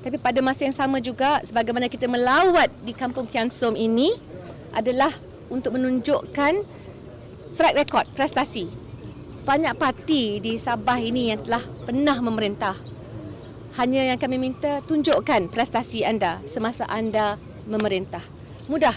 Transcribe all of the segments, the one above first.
Tapi pada masa yang sama juga sebagaimana kita melawat di Kampung Kian Som ini adalah untuk menunjukkan track record prestasi. Banyak parti di Sabah ini yang telah pernah memerintah. Hanya yang kami minta tunjukkan prestasi anda semasa anda memerintah. Mudah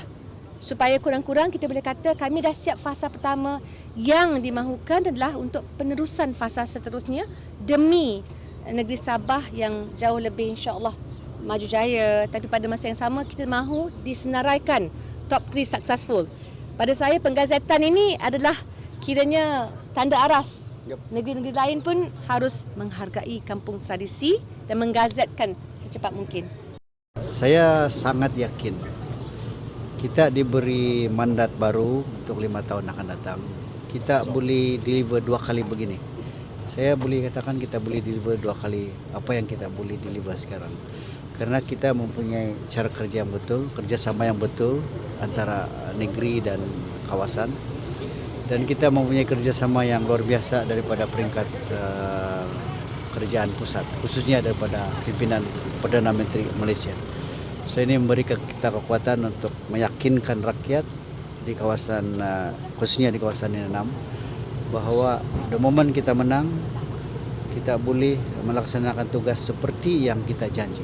supaya kurang-kurang kita boleh kata kami dah siap fasa pertama yang dimahukan adalah untuk penerusan fasa seterusnya demi negeri Sabah yang jauh lebih insya-Allah maju jaya tapi pada masa yang sama kita mahu disenaraikan top 3 successful. Pada saya penggazetan ini adalah kiranya tanda aras. Yep. Negeri-negeri lain pun harus menghargai kampung tradisi dan menggazetkan secepat mungkin. Saya sangat yakin kita diberi mandat baru untuk lima tahun akan datang. Kita boleh deliver dua kali begini. Saya boleh katakan kita boleh deliver dua kali apa yang kita boleh deliver sekarang. Karena kita mempunyai cara kerja yang betul, kerjasama yang betul antara negeri dan kawasan. Dan kita mempunyai kerjasama yang luar biasa daripada peringkat uh, kerajaan pusat, khususnya daripada pimpinan Perdana Menteri Malaysia. So ini memberi kita kekuatan untuk meyakinkan rakyat di kawasan uh, khususnya di kawasan Nenam bahawa the moment kita menang kita boleh melaksanakan tugas seperti yang kita janji.